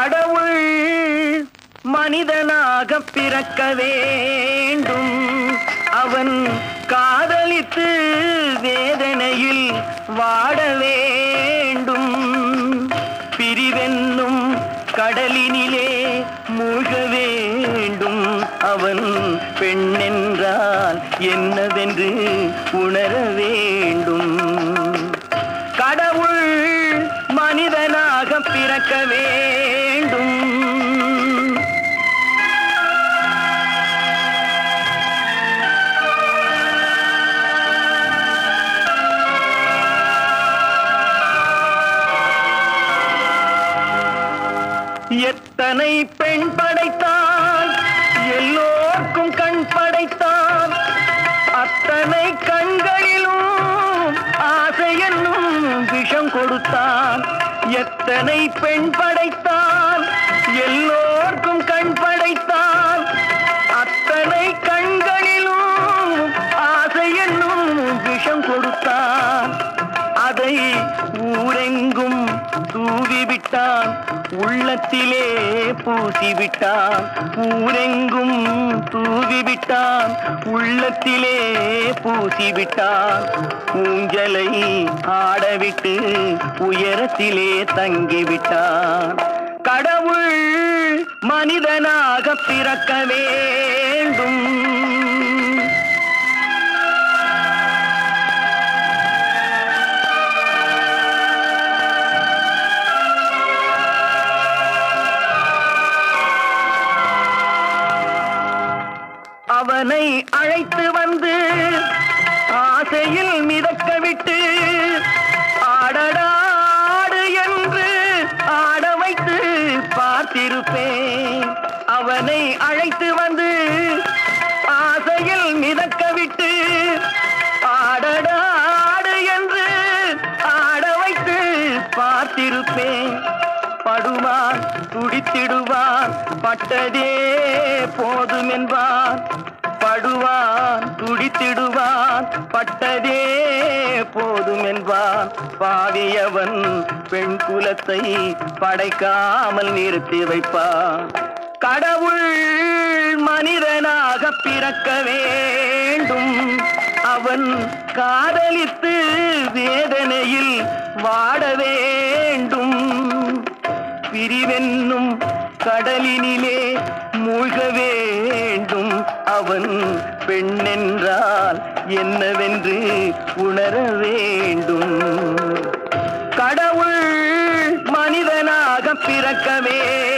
கடவுள் மனிதனாக பிறக்க வேண்டும். அவன் காதலித்து வேதனையில் வாட வேண்டும். பிரிவென்னும் கடலினிலே மூழ்க வேண்டும். அவன் பெண்ணென்றால் என்னவென்று உணர வேண்டும். மறக்க வேண்டும். எத்தனை பெண் படைத்தான் எல்லோருக்கும் கண் படைத்தான் அத்தனை கண்களிலும் ஆசை என்னும் விஷம் கொடுத்தான் எத்தனை பெண் படைத்தான் எல்லோர்க்கும் கண் படைத்தான் அத்தனை கண்களிலும் ஆசை என்னும் விஷம் கொடுத்தான் அதை ஊரெங்கும் விட்டான் உள்ளத்திலே பூசிவிட்டான் ஊரெங்கும் தூவிவிட்டான் உள்ளத்திலே பூசிவிட்டான் ஊஞ்சலை ஆடவிட்டு உயரத்திலே தங்கிவிட்டான் கடவுள் மனிதனாக பிறக்கவே அவனை அழைத்து வந்து ஆசையில் மிதக்க விட்டு ஆடடாடு என்று ஆட வைத்து பார்த்திருப்பேன். அவனை அழைத்து வந்து ஆசையில் மிதக்க விட்டு ஆடடாடு என்று ஆட வைத்து பார்த்திருப்பேன். படுவான் துடித்திடுவான் பட்டதே போதும் என்பான். படுவான் துடித்திடுவான் பட்டதே போதும் என்பான் பாவியவன் பெண் குலத்தை படைக்காமல் நிறுத்தி வைப்பான். கடவுள் மனிதனாக பிறக்க வேண்டும். அவன் காதலித்து வேதனையில் வாட வேண்டும். பிரிவென்னும் கடலினிலே மூழ்க வேண்டும். அவன் பெண்ணென்றால் என்னவென்று உணர வேண்டும். கடவுள் மனிதனாக பிறக்கவே